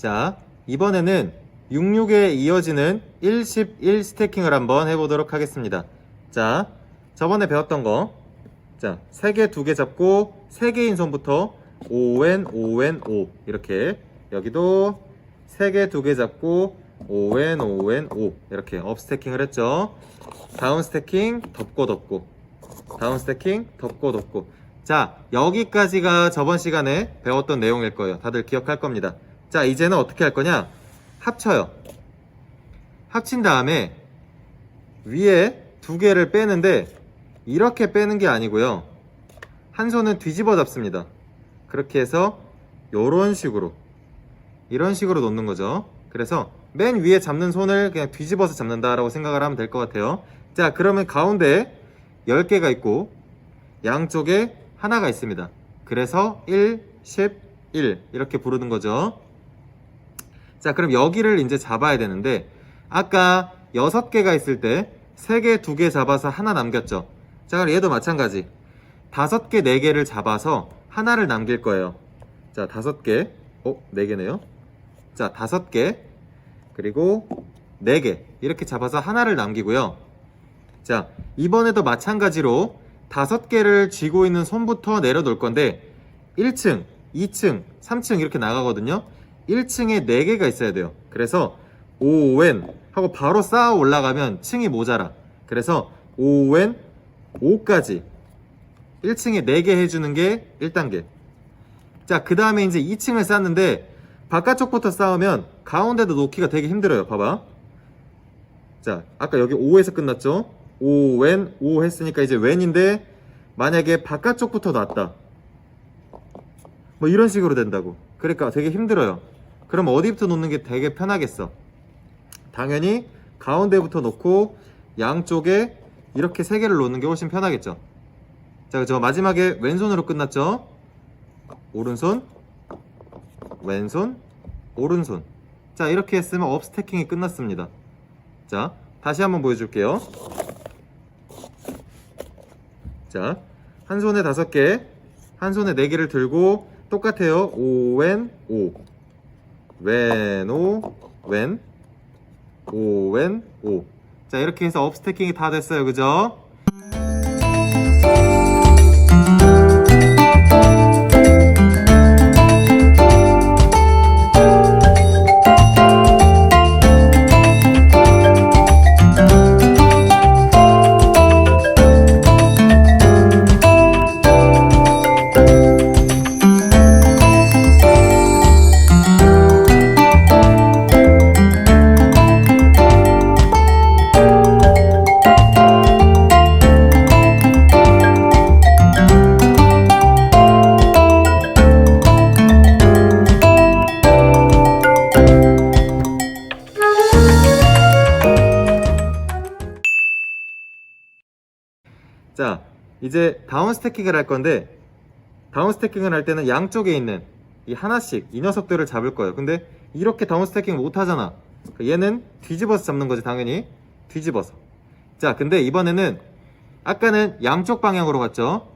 자, 이번에는 66에 이어지는 1, 10, 1 스태킹을 한번 해보도록 하겠습니다. 자, 저번에 배웠던 거. 자, 3개, 2개 잡고 3개인 손부터 5N, 5N, 5. 이렇게. 여기도 3개, 2개 잡고 5N, 5N, 5. 이렇게 업 스태킹을 했죠. 다운 스태킹, 덮고 덮고. 다운 스태킹, 덮고 덮고. 자, 여기까지가 저번 시간에 배웠던 내용일 거예요. 다들 기억할 겁니다. 자, 이제는 어떻게 할 거냐? 합쳐요. 합친 다음에 위에 두 개를 빼는데 이렇게 빼는 게 아니고요. 한 손은 뒤집어 잡습니다. 그렇게 해서 이런 식으로 이런 식으로 놓는 거죠. 그래서 맨 위에 잡는 손을 그냥 뒤집어서 잡는다라고 생각을 하면 될 것 같아요. 자, 그러면 가운데 10개가 있고 양쪽에 하나가 있습니다. 그래서 1, 10, 1 이렇게 부르는 거죠. 자, 그럼 여기를 이제 잡아야 되는데 아까 6개가 있을 때 3개, 2개 잡아서 하나 남겼죠. 자, 그럼 얘도 마찬가지. 5개, 4개를 잡아서 하나를 남길 거예요. 자, 5개. 어, 4개네요. 자, 5개. 그리고 4개. 이렇게 잡아서 하나를 남기고요. 자, 이번에도 마찬가지로 다섯 개를 쥐고 있는 손부터 내려놓을 건데 1층, 2층, 3층 이렇게 나가거든요. 1층에 4개가 있어야 돼요. 그래서 5wen 하고 바로 쌓아 올라가면 층이 모자라. 그래서 5wen 5까지 1층에 4개 해주는 게 1단계. 자, 그 다음에 이제 2층을 쌓는데 바깥쪽부터 쌓으면 가운데도 놓기가 되게 힘들어요. 봐봐. 자, 아까 여기 5에서 끝났죠? 5, wen, 5 했으니까 이제 when인데 만약에 바깥쪽부터 놨다. 뭐 이런 식으로 된다고. 그러니까 되게 힘들어요. 그럼 어디부터 놓는 게 되게 편하겠어? 당연히 가운데부터 놓고 양쪽에 이렇게 세 개를 놓는 게 훨씬 편하겠죠. 자, 저 마지막에 왼손으로 끝났죠? 오른손, 왼손, 오른손. 자, 이렇게 했으면 업 스태킹이 끝났습니다. 자, 다시 한번 보여줄게요. 자, 한 손에 다섯 개, 한 손에 네 개를 들고 똑같아요. 오, 왼, 오. 왼, 오, 왼. 오, 왼, 오. 자, 이렇게 해서 업 스태킹이 다 됐어요. 그죠? 이제 다운 스태킹을 할 건데 다운 스태킹을 할 때는 양쪽에 있는 이 하나씩 이 녀석들을 잡을 거예요. 근데 이렇게 다운 스태킹 못 하잖아. 그러니까 얘는 뒤집어서 잡는 거지 당연히 뒤집어서. 자, 근데 이번에는 아까는 양쪽 방향으로 갔죠.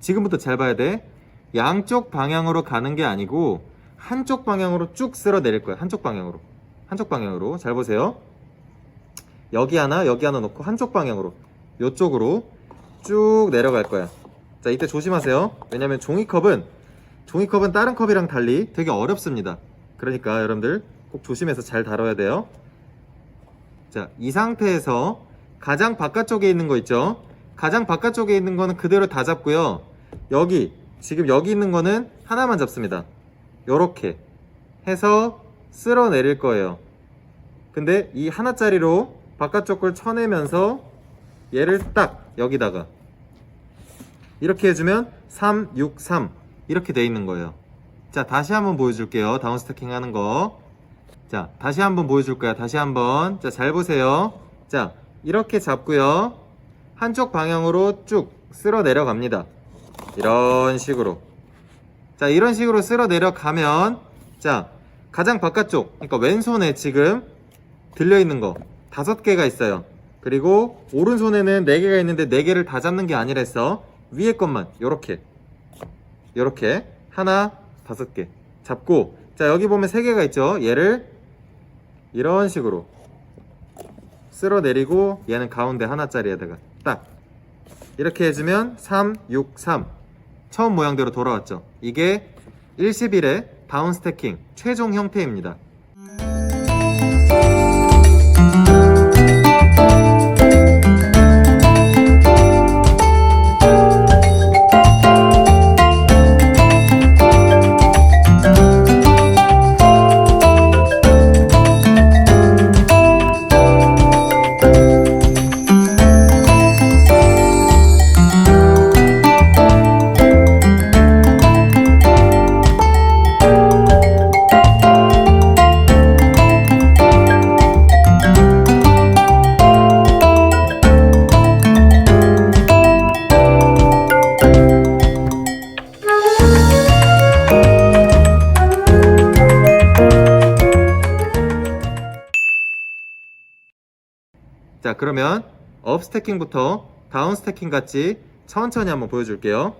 지금부터 잘 봐야 돼. 양쪽 방향으로 가는 게 아니고 한쪽 방향으로 쭉 쓸어 내릴 거야. 한쪽 방향으로. 한쪽 방향으로. 잘 보세요. 여기 하나, 여기 하나 놓고 한쪽 방향으로. 요쪽으로 쭉 내려갈 거야. 자, 이때 조심하세요. 왜냐면 종이컵은 종이컵은 다른 컵이랑 달리 되게 어렵습니다. 그러니까 여러분들 꼭 조심해서 잘 다뤄야 돼요. 자, 이 상태에서 가장 바깥쪽에 있는 거 있죠? 가장 바깥쪽에 있는 거는 그대로 다 잡고요. 여기, 지금 여기 있는 거는 하나만 잡습니다. 요렇게 해서 쓸어 내릴 거예요. 근데 이 하나짜리로 바깥쪽 걸 쳐내면서 얘를 딱 여기다가 이렇게 해주면 3, 6, 3 이렇게 돼 있는 거예요. 자, 다시 한번 보여줄게요. 다운 스태킹 하는 거. 자, 다시 한번 보여줄 거야. 다시 한번. 자, 잘 보세요. 자, 이렇게 잡고요. 한쪽 방향으로 쭉 쓸어 내려갑니다. 이런 식으로. 자, 이런 식으로 쓸어 내려가면, 자, 가장 바깥쪽, 그러니까 왼손에 지금 들려있는 거 다섯 개가 있어요. 그리고 오른손에는 네 개가 있는데 네 개를 다 잡는 게 아니랬어. 위에 것만, 요렇게. 요렇게. 하나, 다섯 개. 잡고, 자, 여기 보면 세 개가 있죠. 얘를 이런 식으로 쓸어 내리고 얘는 가운데 하나짜리에다가 딱 이렇게 해주면 3, 6, 3 처음 모양대로 돌아왔죠. 이게 111의 다운 스태킹 최종 형태입니다. 그러면 업 스태킹부터 다운 스태킹 같이 천천히 한번 보여줄게요.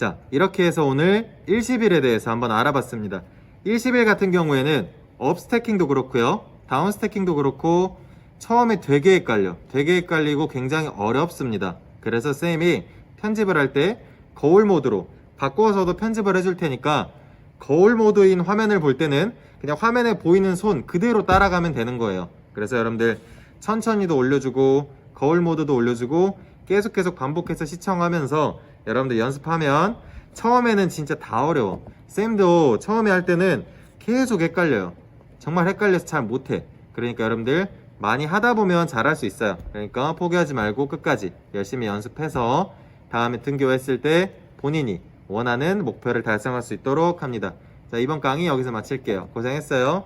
자, 이렇게 해서 오늘 111에 대해서 한번 알아봤습니다. 111 같은 경우에는 업 스태킹도 그렇고요. 다운 스태킹도 그렇고 처음에 되게 헷갈려. 되게 헷갈리고 굉장히 어렵습니다. 그래서 쌤이 편집을 할 때 거울 모드로 바꿔서도 편집을 해줄 테니까 거울 모드인 화면을 볼 때는 그냥 화면에 보이는 손 그대로 따라가면 되는 거예요. 그래서 여러분들 천천히도 올려주고 거울 모드도 올려주고 계속 계속 반복해서 시청하면서 여러분들 연습하면 처음에는 진짜 다 어려워. 쌤도 처음에 할 때는 계속 헷갈려요. 정말 헷갈려서 잘 못해. 그러니까 여러분들 많이 하다 보면 잘할 수 있어요. 그러니까 포기하지 말고 끝까지 열심히 연습해서 다음에 등교했을 때 본인이 원하는 목표를 달성할 수 있도록 합니다. 자, 이번 강의 여기서 마칠게요. 고생했어요.